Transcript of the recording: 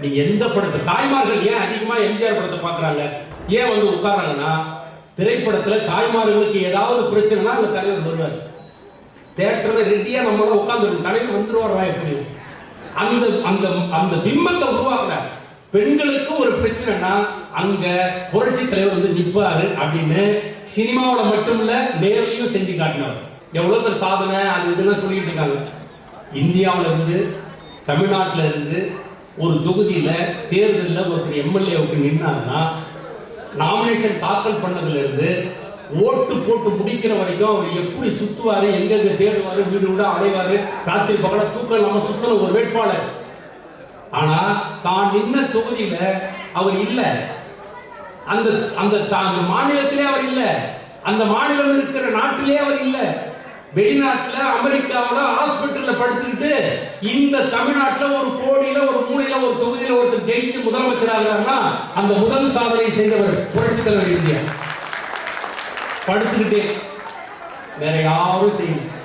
நீ எந்த படத்தை தாய்மார்கள் ஏன் அதிகமா எம்ஜிஆர் படத்தை பார்க்குறாங்க? ஏன் வந்து உட்கார்றாங்கன்னா திரைப்படத்துல தாய்மார்களுக்கு ஏதாவது பிரச்சனைனா அந்த தலைவர் வருவார். தேட்டரில் ரெடியா நம்மள உட்காந்துருக்கும் தலைவர் வந்துருவார் எப்படி அந்த அந்த அந்த பிம்பத்தை உருவாக்குறார் பெண்களுக்கு ஒரு பிரச்சனைனா அங்க புரட்சி தலைவர் வந்து நிற்பாரு அப்படின்னு சினிமாவில் மட்டும் இல்ல நேர்லயும் செஞ்சு காட்டினார் எவ்வளவு பேர் சாதனை அது இதெல்லாம் சொல்லிட்டு இருக்காங்க. இந்தியாவில இருந்து தமிழ்நாட்டில இருந்து ஒரு தொகுதியில தேர்தலில் ஒருத்தர் எம்எல்ஏவுக்கு நின்னாருன்னா நாமினேஷன் தாக்கல் பண்ணதுல இருந்து ஓட்டு போட்டு முடிக்கிற வரைக்கும் அவர் எப்படி சுத்துவாரு எங்கெங்க தேடுவாரு வீடு வீடு அடைவார் ராத்திரி பகல தூக்கம் இல்லாம சுத்தன ஒரு வேட்பாளர். ஆனா தான் நின்ன தொகுதியில அவர் இல்லை. அந்த அந்த தா- அந்த மாநிலத்திலே அவர் இல்ல. அந்த மாநிலம் இருக்கிற நாட்டிலே அவர் இல்ல. வெளிநாட்டுல அமெரிக்காவில் ஹாஸ்பிட்டல்ல படுத்துக்கிட்டு இந்த தமிழ்நாட்டுல ஒரு கோடியில் ஒரு மூலையில ஒரு தொகுதியில ஒருத்தர் ஜெயிச்சு முதலமைச்சராகிறார்னா அந்த முதல் சாதனை செய்தவர் புரட்சி தலைவர் இந்தியா. படுத்துக்கிட்டே. வேற யாரும் செய்யல.